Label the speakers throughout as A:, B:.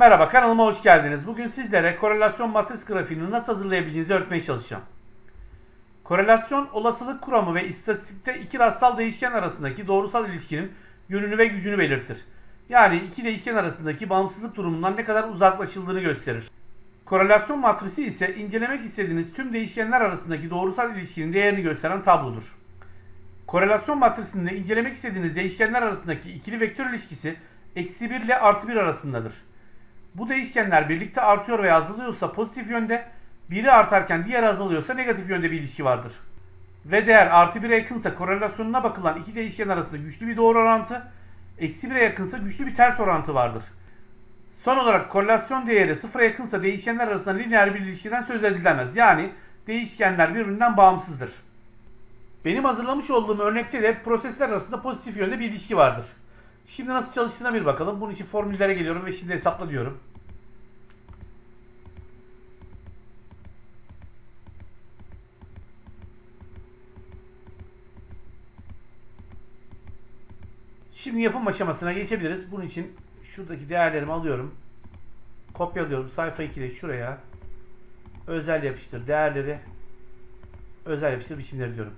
A: Merhaba kanalıma hoş geldiniz. Bugün sizlere korelasyon matris grafiğini nasıl hazırlayabileceğinizi öğretmeye çalışacağım. Korelasyon olasılık kuramı ve istatistikte iki rastsal değişken arasındaki doğrusal ilişkinin yönünü ve gücünü belirtir. Yani iki değişken arasındaki bağımsızlık durumundan ne kadar uzaklaşıldığını gösterir. Korelasyon matrisi ise incelemek istediğiniz tüm değişkenler arasındaki doğrusal ilişkinin değerini gösteren tablodur. Korelasyon matrisinde incelemek istediğiniz değişkenler arasındaki ikili vektör ilişkisi eksi 1 ile artı 1 arasındadır. Bu değişkenler birlikte artıyor veya azalıyorsa pozitif yönde, biri artarken diğeri azalıyorsa negatif yönde bir ilişki vardır. Ve değer artı 1'e yakınsa korelasyonuna bakılan iki değişken arasında güçlü bir doğru orantı, eksi 1'e yakınsa güçlü bir ters orantı vardır. Son olarak korelasyon değeri sıfıra yakınsa değişkenler arasında lineer bir ilişkiden söz edilemez. Yani değişkenler birbirinden bağımsızdır. Benim hazırlamış olduğum örnekte de prosesler arasında pozitif yönde bir ilişki vardır. Şimdi nasıl çalıştığına bir bakalım. Bunun için formüllere geliyorum ve şimdi hesapla diyorum. Şimdi yapım aşamasına geçebiliriz. Bunun için şuradaki değerlerimi alıyorum. Kopyalıyorum. Sayfa 2'de şuraya özel yapıştır değerleri özel yapıştır biçimleri diyorum.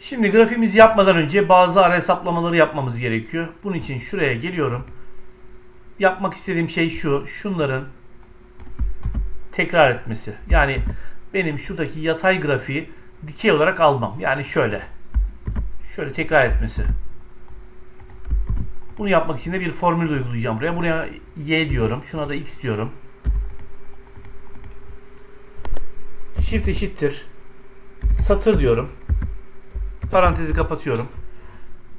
A: Şimdi grafiğimizi yapmadan önce bazı ara hesaplamaları yapmamız gerekiyor. Bunun için şuraya geliyorum. Yapmak istediğim şey şu. Şunların tekrar etmesi. Yani benim şuradaki yatay grafiği dikey olarak almam. Yani şöyle. Şöyle tekrar etmesi. Bunu yapmak için de bir formül uygulayacağım buraya. Buraya y diyorum. Şuna da x diyorum. Shift eşittir. Satır diyorum. Parantezi kapatıyorum.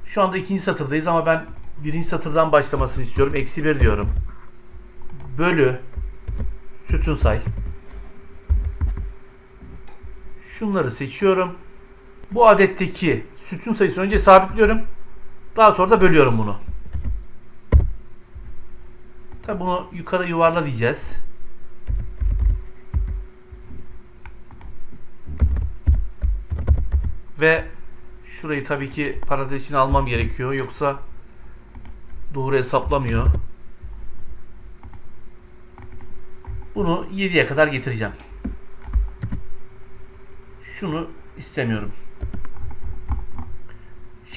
A: Şu anda ikinci satırdayız ama ben birinci satırdan başlamasını istiyorum. Eksi 1 diyorum. Bölü sütun say. Şunları seçiyorum. Bu adetteki sütun sayısını önce sabitliyorum. Daha sonra da bölüyorum bunu. Tabi bunu yukarı yuvarla diyeceğiz. Ve şurayı tabii ki parantez içine almam gerekiyor. Yoksa doğru hesaplamıyor. Bunu 7'ye kadar getireceğim. Şunu istemiyorum.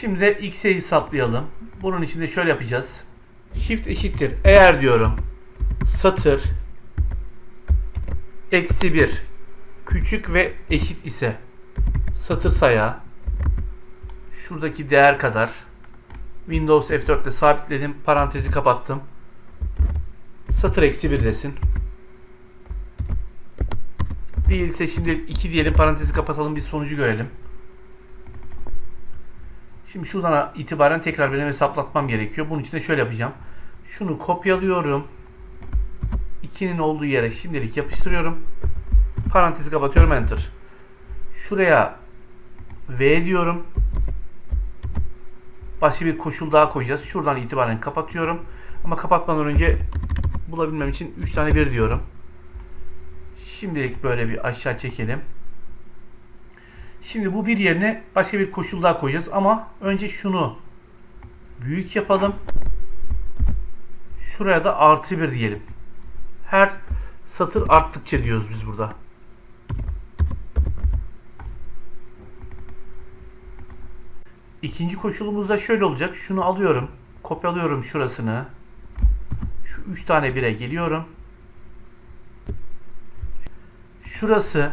A: Şimdi de x'e hesaplayalım. Bunun için de şöyle yapacağız. Shift eşittir. Eğer diyorum satır eksi 1 küçük ve eşit ise satır saya şuradaki değer kadar Windows F4 ile sabitledim. Parantezi kapattım. Satır eksi 1 desin. Değilse şimdi 2 diyelim. Parantezi kapatalım. Bir sonucu görelim. Şimdi şuradan itibaren tekrar benim hesaplatmam gerekiyor. Bunun için de şöyle yapacağım. Şunu kopyalıyorum. 2'nin olduğu yere şimdilik yapıştırıyorum. Parantezi kapatıyorum. Enter. Şuraya V diyorum. Başka bir koşul daha koyacağız. Şuradan itibaren kapatıyorum. Ama kapatmadan önce bulabilmem için 3 tane 1 diyorum. Şimdilik böyle bir aşağı çekelim. Şimdi bu bir yerine başka bir koşul daha koyacağız. Ama önce şunu büyük yapalım. Şuraya da artı 1 diyelim. Her satır arttıkça diyoruz biz burada. İkinci koşulumuz da şöyle olacak. Şunu alıyorum. Kopyalıyorum şurasını. Şu 3 tane 1'e geliyorum. Şurası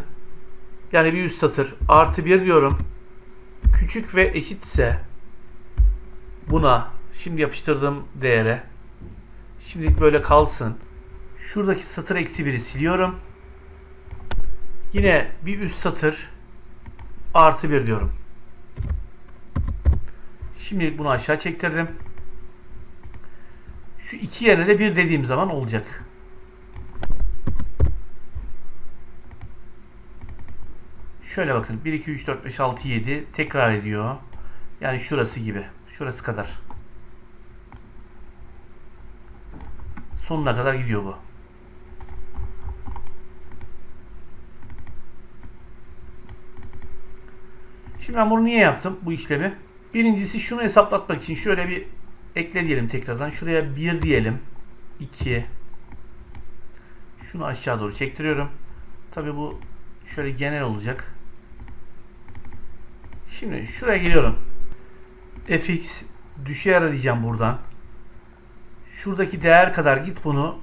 A: yani bir üst satır artı 1 diyorum. Küçük ve eşitse buna şimdi yapıştırdığım değere şimdilik böyle kalsın. Şuradaki satır eksi 1'i siliyorum. Yine bir üst satır artı 1 diyorum. Şimdilik bunu aşağı çektirdim. Şu iki yerine de bir dediğim zaman olacak. Şöyle bakın. 1, 2, 3, 4, 5, 6, 7 tekrar ediyor. Yani şurası gibi. Şurası kadar. Sonuna kadar gidiyor bu. Şimdi ben bunu niye yaptım bu işlemi? Birincisi şunu hesaplatmak için şöyle bir ekle diyelim tekrardan. Şuraya 1 diyelim. 2 Şunu aşağı doğru çektiriyorum. Tabi bu şöyle genel olacak. Şimdi şuraya geliyorum. fx düşey arayacağım buradan. Şuradaki değer kadar git bunu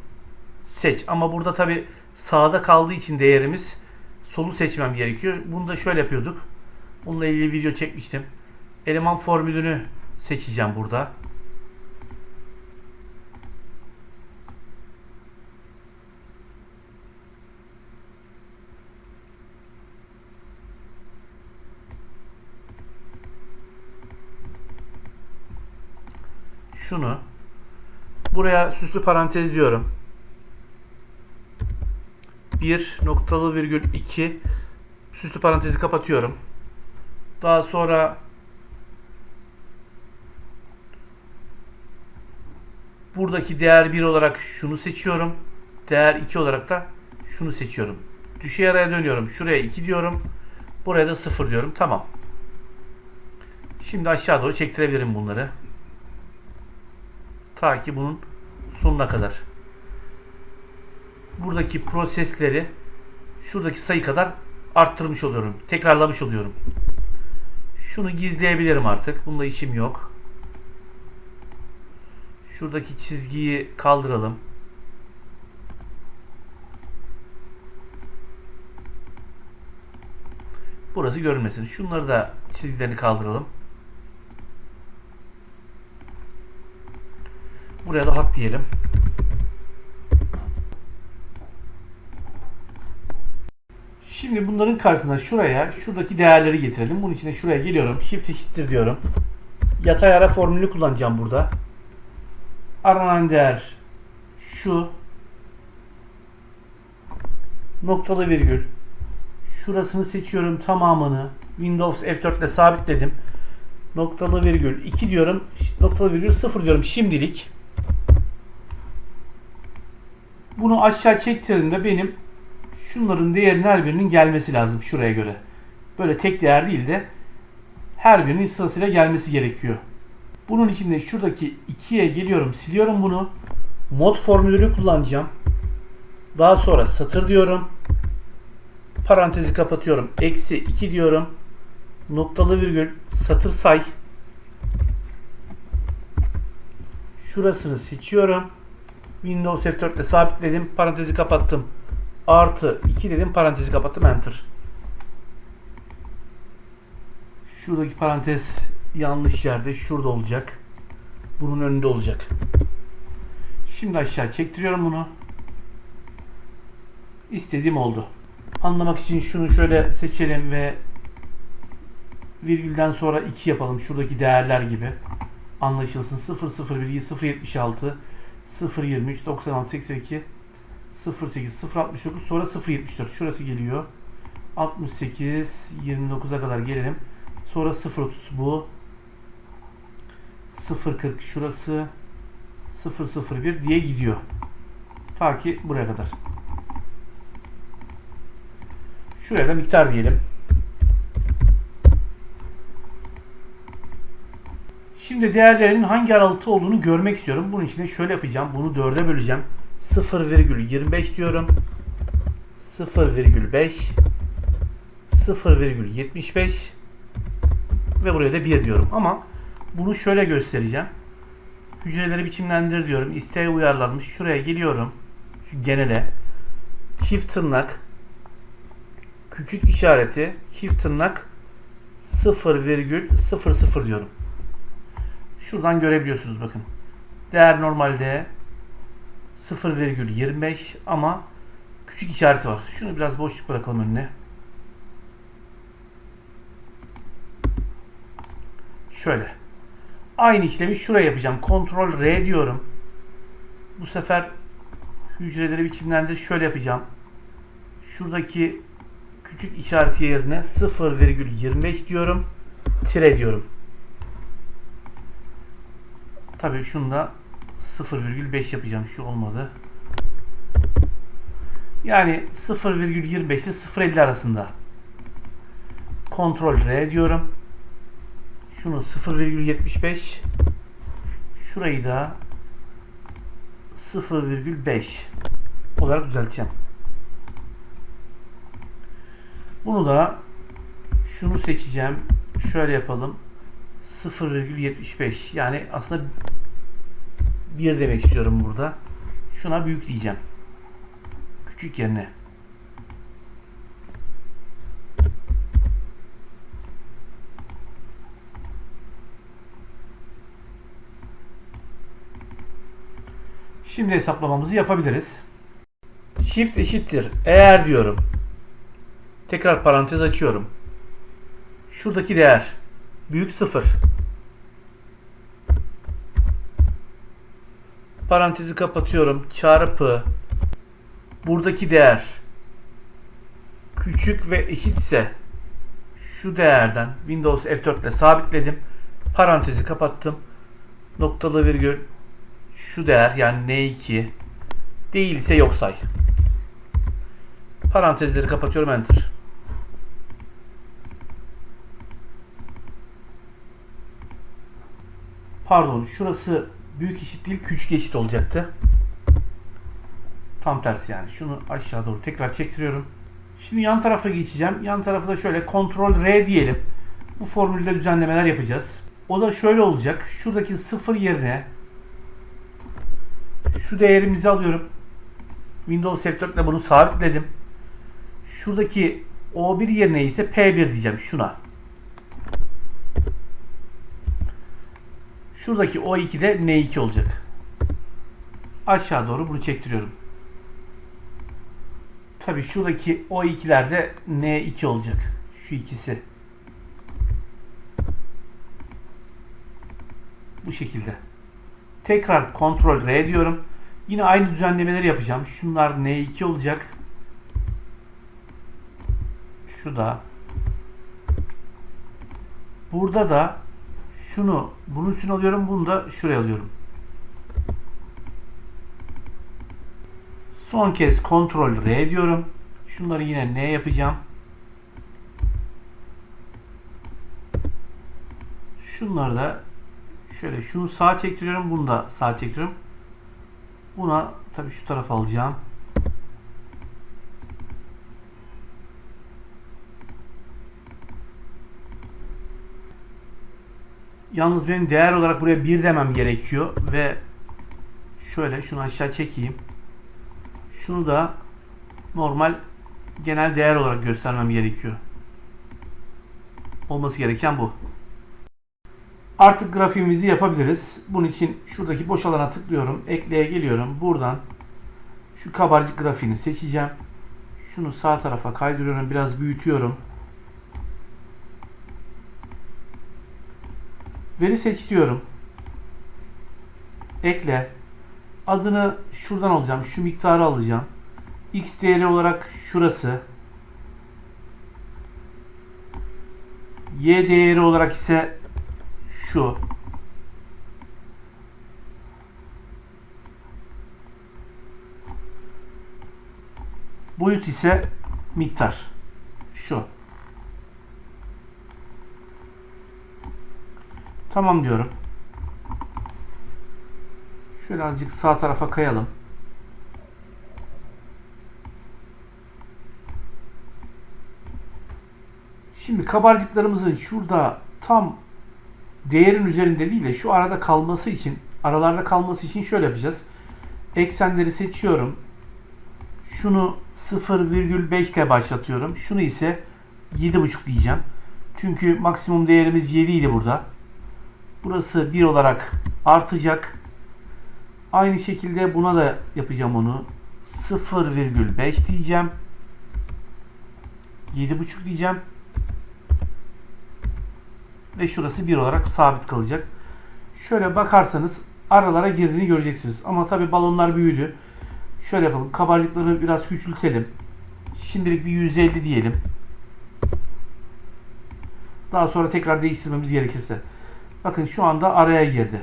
A: seç. Ama burada tabi sağda kaldığı için değerimiz solu seçmem gerekiyor. Bunu da şöyle yapıyorduk. Bununla ilgili video çekmiştim. Eleman formülünü seçeceğim burada. Şunu buraya süslü parantez diyorum. 1 noktalı virgül 2 süslü parantezi kapatıyorum. Daha sonra buradaki değer 1 olarak şunu seçiyorum. Değer 2 olarak da şunu seçiyorum. Düşey araya dönüyorum. Şuraya 2 diyorum. Buraya da 0 diyorum. Tamam. Şimdi aşağı doğru çektirebilirim bunları. Ta ki bunun sonuna kadar. Buradaki prosesleri şuradaki sayı kadar arttırmış oluyorum. Tekrarlamış oluyorum. Şunu gizleyebilirim artık. Bunda işim yok. Şuradaki çizgiyi kaldıralım. Burası görünmesin. Şunları da çizgilerini kaldıralım. Buraya da hat diyelim. Şimdi bunların karşısına şuraya şuradaki değerleri getirelim. Bunun için de şuraya geliyorum. Shift eşittir diyorum. Yatay ara formülünü kullanacağım burada. Aranan değer şu noktalı virgül şurasını seçiyorum tamamını Windows F4 ile sabitledim noktalı virgül 2 diyorum noktalı virgül 0 diyorum şimdilik bunu aşağı çektirdiğimde benim şunların değerinin her birinin gelmesi lazım şuraya göre. Böyle tek değer değil de her birinin sırasıyla gelmesi gerekiyor. Bunun için de şuradaki 2'ye geliyorum, siliyorum bunu. Mod formülünü kullanacağım. Daha sonra satır diyorum. Parantezi kapatıyorum. Eksi 2 diyorum. Noktalı virgül satır say. Şurasını seçiyorum. Windows F4 ile sabitledim. Parantezi kapattım. Artı 2 dedim. Parantezi kapattım. Enter. Şuradaki parantez yanlış yerde. Şurada olacak. Bunun önünde olacak. Şimdi aşağı çektiriyorum bunu. İstediğim oldu. Anlamak için şunu şöyle seçelim ve virgülden sonra 2 yapalım. Şuradaki değerler gibi. Anlaşılsın. 001 076 023 96 82 08 069 sonra 074 şurası geliyor. 68 29'a kadar gelelim. Sonra 030 bu. 040 şurası. 001 diye gidiyor. Ta ki buraya kadar. Şuraya da miktar diyelim Şimdi değerlerinin hangi aralıkta olduğunu görmek istiyorum. Bunun için de şöyle yapacağım. Bunu 4'e böleceğim. 0,25 diyorum. 0,5 0,75 ve buraya da 1 diyorum. Ama bunu şöyle göstereceğim. Hücreleri biçimlendir diyorum. İsteğe uyarlanmış. Şuraya geliyorum. Şu genele. Çift tırnak küçük işareti çift tırnak 0,00 diyorum. Şuradan görebiliyorsunuz bakın. Değer normalde 0,25 ama küçük işareti var. Şunu biraz boşluk bırakalım önüne. Şöyle. Aynı işlemi şuraya yapacağım. Ctrl R diyorum. Bu sefer hücreleri biçimlendir. Şöyle yapacağım. Şuradaki küçük işareti yerine 0,25 diyorum. Tire diyorum. Tabii şunu da 0,5 yapacağım. Şu olmadı. Yani 0,25 ile 0,50 arasında. Kontrol R diyorum. Şunu 0,75 Şurayı da 0,5 olarak düzelteceğim. Bunu da şunu seçeceğim. Şöyle yapalım. 0,75 yani aslında 1 demek istiyorum burada. Şuna büyük diyeceğim. Küçük yerine. Şimdi hesaplamamızı yapabiliriz. Shift eşittir. Eğer diyorum. Tekrar parantez açıyorum. Şuradaki değer büyük sıfır. Parantezi kapatıyorum. Çarpı buradaki değer küçük ve eşitse şu değerden Windows F4 ile sabitledim. Parantezi kapattım. Noktalı virgül şu değer yani N2 değilse yok say. Parantezleri kapatıyorum enter. Pardon şurası büyük eşit değil küçük eşit olacaktı. Tam tersi yani. Şunu aşağı doğru tekrar çektiriyorum. Şimdi yan tarafa geçeceğim. Yan tarafı da şöyle Ctrl R diyelim. Bu formülde düzenlemeler yapacağız. O da şöyle olacak. Şuradaki sıfır yerine şu değerimizi alıyorum. Windows F4 ile bunu sabitledim. Şuradaki O1 yerine ise P1 diyeceğim şuna. Şuradaki O2 de N2 olacak. Aşağı doğru bunu çektiriyorum. Tabi şuradaki O2'ler de N2 olacak. Şu ikisi. Bu şekilde. Tekrar Ctrl R diyorum. Yine aynı düzenlemeleri yapacağım. Şunlar N2 olacak. Şu da. Burada da şunu bunun üstüne alıyorum. Bunu da şuraya alıyorum. Son kez Ctrl R diyorum. Şunları yine N yapacağım. Şunları da şöyle şunu sağa çektiriyorum. Bunu da sağa çektiriyorum. Buna tabii şu tarafa alacağım. Yalnız benim değer olarak buraya 1 demem gerekiyor ve şöyle şunu aşağı çekeyim. Şunu da normal genel değer olarak göstermem gerekiyor. Olması gereken bu. Artık grafiğimizi yapabiliriz. Bunun için şuradaki boş alana tıklıyorum. Ekleye geliyorum. Buradan şu kabarcık grafiğini seçeceğim. Şunu sağ tarafa kaydırıyorum. Biraz büyütüyorum. Veri seç diyorum. Ekle. Adını şuradan alacağım. Şu miktarı alacağım. X değeri olarak şurası. Y değeri olarak ise şu. Boyut ise miktar. Şu. Tamam diyorum. Şöyle azıcık sağ tarafa kayalım. Şimdi kabarcıklarımızın şurada tam değerin üzerinde değil de şu arada kalması için aralarda kalması için şöyle yapacağız. Eksenleri seçiyorum. Şunu 0,5 ile başlatıyorum. Şunu ise 7,5 diyeceğim. Çünkü maksimum değerimiz 7 idi burada. Burası 1 olarak artacak. Aynı şekilde buna da yapacağım onu. 0,5 diyeceğim. 7,5 diyeceğim. Ve şurası 1 olarak sabit kalacak. Şöyle bakarsanız aralara girdiğini göreceksiniz. Ama tabi balonlar büyüdü. Şöyle yapalım. Kabarcıkları biraz küçültelim. Şimdilik bir 150 diyelim. Daha sonra tekrar değiştirmemiz gerekirse. Bakın şu anda araya girdi.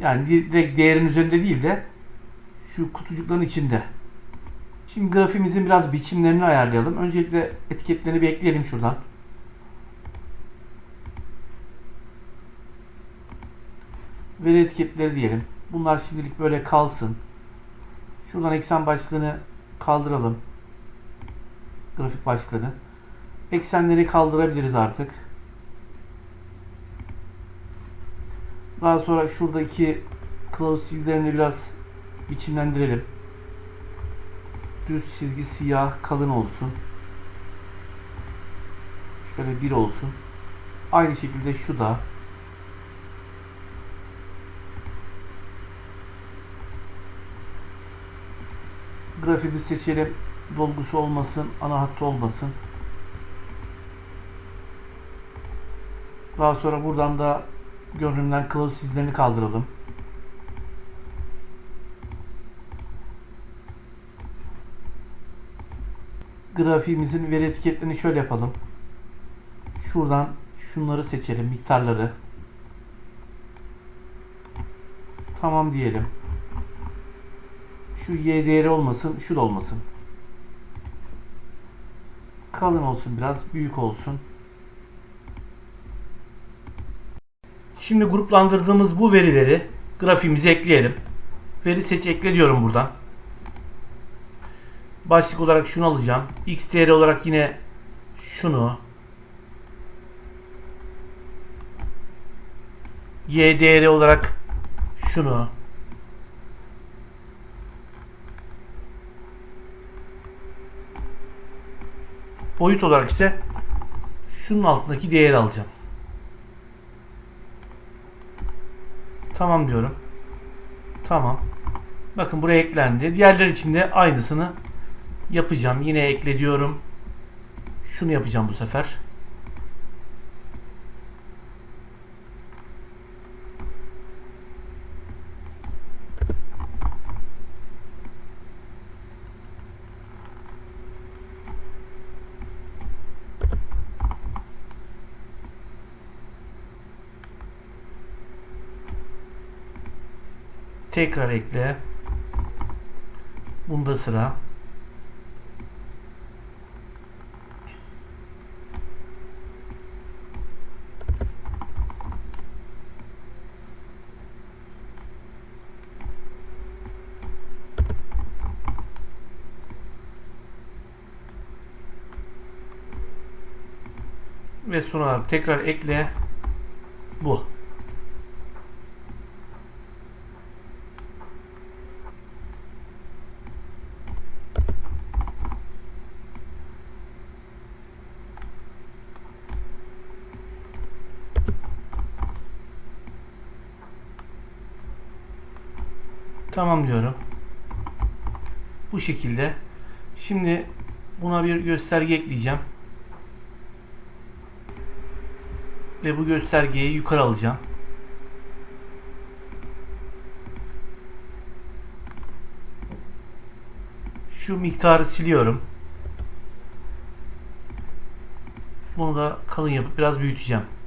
A: Yani direkt değerin üzerinde değil de şu kutucukların içinde. Şimdi grafiğimizin biraz biçimlerini ayarlayalım. Öncelikle etiketlerini bir ekleyelim şuradan. Veri etiketleri diyelim. Bunlar şimdilik böyle kalsın. Şuradan eksen başlığını kaldıralım. Grafik başlığını. Eksenleri kaldırabiliriz artık. Daha sonra şuradaki kılavuz çizgilerini biraz biçimlendirelim. Düz çizgi siyah kalın olsun. Şöyle bir olsun. Aynı şekilde şu da. Grafiği seçelim. Dolgusu olmasın, ana hattı olmasın. Daha sonra buradan da görünümden kılavuz çizgilerini kaldıralım. Grafiğimizin veri etiketlerini şöyle yapalım. Şuradan şunları seçelim, miktarları. Tamam diyelim. Şu y değeri olmasın, şu da olmasın. Kalın olsun biraz, büyük olsun. Şimdi gruplandırdığımız bu verileri grafiğimize ekleyelim. Veri seç ekle diyorum buradan. Başlık olarak şunu alacağım. X değeri olarak yine şunu. Y değeri olarak şunu. Boyut olarak ise şunun altındaki değeri alacağım. Tamam diyorum. Tamam. Bakın buraya eklendi. Diğerler için de aynısını yapacağım. Yine ekle diyorum. Şunu yapacağım bu sefer. Tekrar ekle. Bunda sıra. Ve sonra tekrar ekle. Bu. Tamam diyorum. Bu şekilde. Şimdi buna bir gösterge ekleyeceğim. Ve bu göstergeyi yukarı alacağım. Şu miktarı siliyorum. Bunu da kalın yapıp biraz büyüteceğim.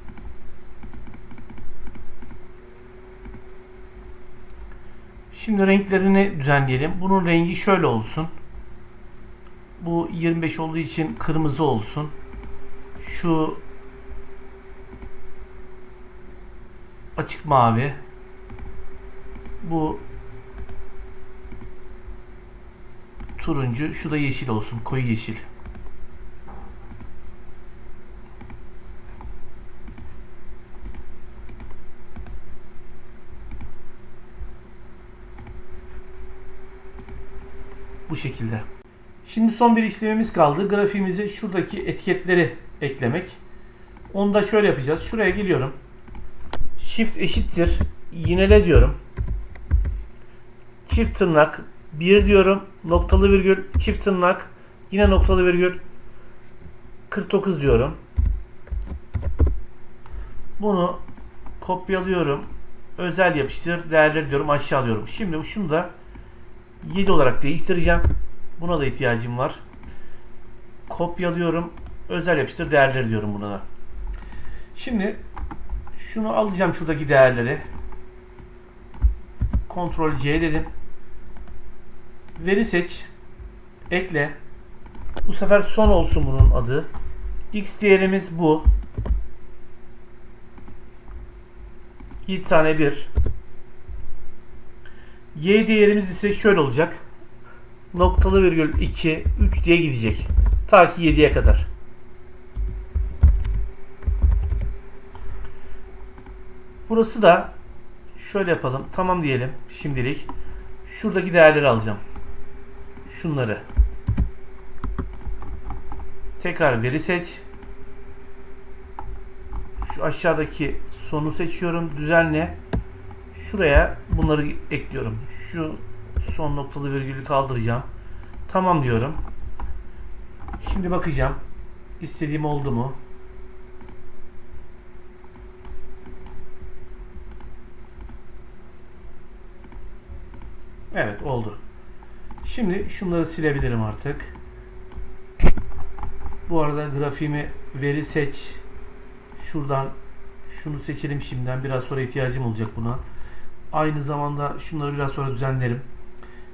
A: Şimdi renklerini düzenleyelim. Bunun rengi şöyle olsun. Bu 25 olduğu için kırmızı olsun. Şu açık mavi. Bu turuncu. Şu da yeşil olsun. Koyu yeşil. Bu şekilde. Şimdi son bir işlemimiz kaldı. Grafiğimize şuradaki etiketleri eklemek. Onu da şöyle yapacağız. Şuraya geliyorum. Shift eşittir. Yinele diyorum. Çift tırnak 1 diyorum. Noktalı virgül çift tırnak yine noktalı virgül 49 diyorum. Bunu kopyalıyorum. Özel yapıştır. Değerleri diyorum. Aşağı alıyorum. Şimdi şunu da 7 olarak değiştireceğim. Buna da ihtiyacım var. Kopyalıyorum. Özel yapıştır değerleri diyorum buna da. Şimdi şunu alacağım şuradaki değerleri. Ctrl C dedim. Veri seç. Ekle. Bu sefer son olsun bunun adı. X değerimiz bu. 7 tane 1. Y değerimiz ise şöyle olacak. Noktalı virgül 2, 3 diye gidecek. Ta ki 7'ye kadar. Burası da şöyle yapalım. Tamam diyelim şimdilik. Şuradaki değerleri alacağım. Şunları. Tekrar veri seç. Şu aşağıdaki sonu seçiyorum. Düzenle. Şuraya bunları ekliyorum. Şu son noktalı virgülü kaldıracağım. Tamam diyorum. Şimdi bakacağım. İstediğim oldu mu? Evet oldu. Şimdi şunları silebilirim artık. Bu arada grafiğimi veri seç. Şuradan şunu seçelim şimdiden. Biraz sonra ihtiyacım olacak buna. Aynı zamanda şunları biraz sonra düzenlerim.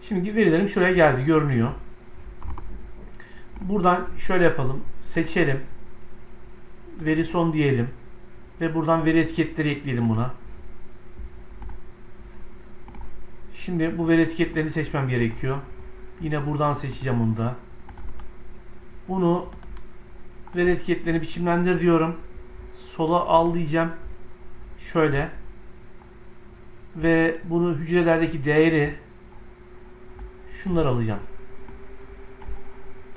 A: Şimdi verilerim şuraya geldi. Görünüyor. Buradan şöyle yapalım. Seçelim. Veri son diyelim. Ve buradan veri etiketleri ekleyelim buna. Şimdi bu veri etiketlerini seçmem gerekiyor. Yine buradan seçeceğim onu da. Bunu veri etiketlerini biçimlendir diyorum. Sola al diyeceğim. Şöyle. Ve bunu hücrelerdeki değeri şunları alacağım.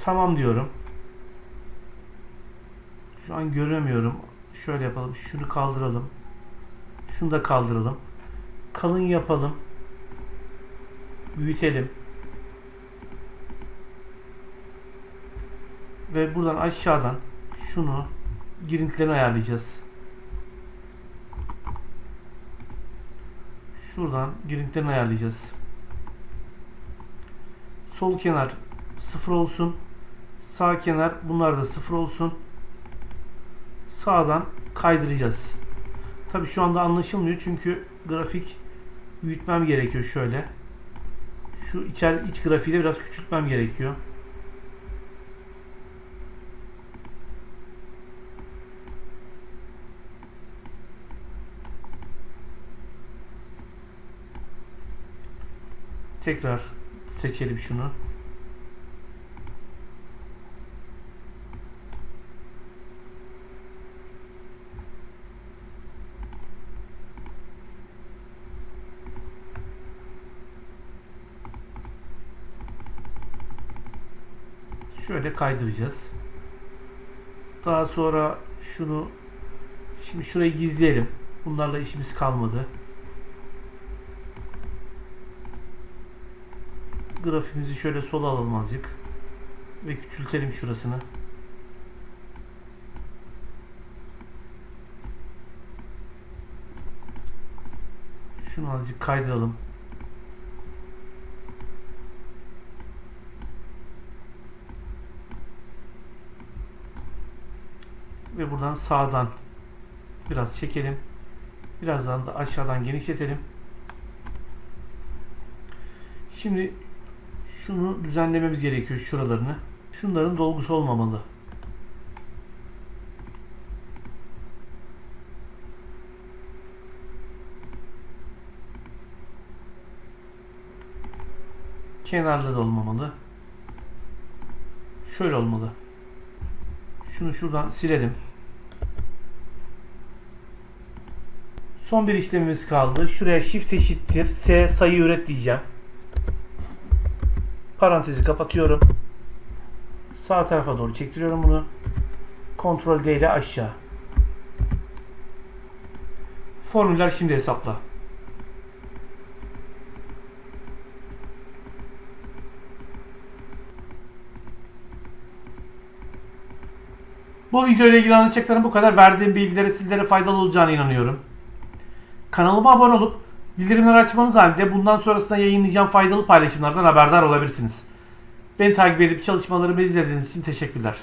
A: Tamam diyorum. Şu an göremiyorum. Şöyle yapalım. Şunu kaldıralım. Şunu da kaldıralım. Kalın yapalım. Büyütelim. Ve buradan aşağıdan şunu girintilerini ayarlayacağız. Şuradan girintilerini ayarlayacağız. Sol kenar sıfır olsun. Sağ kenar bunlar da sıfır olsun. Sağdan kaydıracağız. Tabi şu anda anlaşılmıyor çünkü grafik büyütmem gerekiyor şöyle. Şu içer iç grafiği de biraz küçültmem gerekiyor. Tekrar seçelim şunu. Şöyle kaydıracağız. Daha sonra şunu şimdi şurayı gizleyelim. Bunlarla işimiz kalmadı. Grafimizi şöyle sola alalım azıcık. Ve küçültelim şurasını. Şunu azıcık kaydıralım. Ve buradan sağdan biraz çekelim. Birazdan da aşağıdan genişletelim. Şimdi şunu düzenlememiz gerekiyor şuralarını. Şunların dolgusu olmamalı. Kenarları da olmamalı. Şöyle olmalı. Şunu şuradan silelim. Son bir işlemimiz kaldı. Şuraya shift eşittir S sayı üret diyeceğim. Parantezi kapatıyorum. Sağ tarafa doğru çektiriyorum bunu. Ctrl D ile aşağı. Formüller şimdi hesapla. Bu video ile ilgili anlatacaklarım bu kadar. Verdiğim bilgileri sizlere faydalı olacağına inanıyorum. Kanalıma abone olup bildirimleri açmanız halinde bundan sonrasında yayınlayacağım faydalı paylaşımlardan haberdar olabilirsiniz. Beni takip edip çalışmalarımı izlediğiniz için teşekkürler.